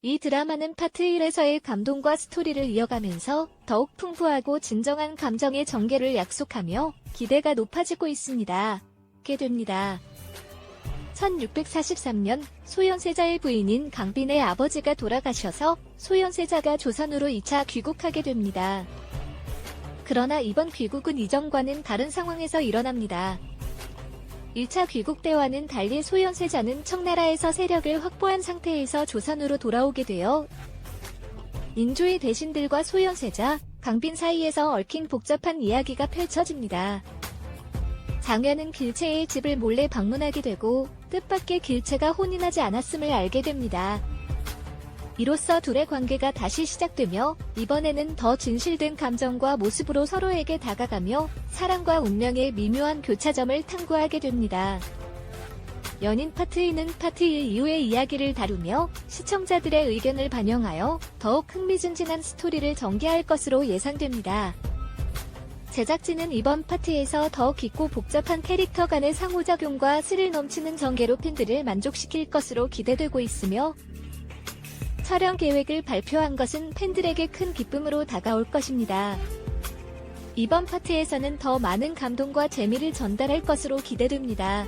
이 드라마는 파트 1에서의 감동과 스토리를 이어가면서 더욱 풍부하고 진정한 감정의 전개를 약속하며 기대가 높아지고 있습니다. 게 됩니다. 1643년 소현세자의 부인인 강빈의 아버지가 돌아가셔서 소현세자가 조선으로 2차 귀국하게 됩니다. 그러나 이번 귀국은 이전과는 다른 상황에서 일어납니다. 1차 귀국 때와는 달리 소현세자는 청나라에서 세력을 확보한 상태에서 조선으로 돌아오게 되어 인조의 대신들과 소현세자, 강빈 사이에서 얽힌 복잡한 이야기가 펼쳐집니다. 장현은 길채의 집을 몰래 방문하게 되고 뜻밖의 길채가 혼인하지 않았음을 알게 됩니다. 이로써 둘의 관계가 다시 시작되며 이번에는 더 진실된 감정과 모습으로 서로에게 다가가며 사랑과 운명의 미묘한 교차점을 탐구하게 됩니다. 연인 파트 2는 파트 1 이후의 이야기를 다루며 시청자들의 의견을 반영하여 더욱 흥미진진한 스토리를 전개할 것으로 예상됩니다. 제작진은 이번 파트에서 더 깊고 복잡한 캐릭터 간의 상호작용과 스릴 넘치는 전개로 팬들을 만족시킬 것으로 기대되고 있으며 촬영 계획을 발표한 것은 팬들에게 큰 기쁨으로 다가올 것입니다. 이번 파트에서는 더 많은 감동과 재미를 전달할 것으로 기대됩니다.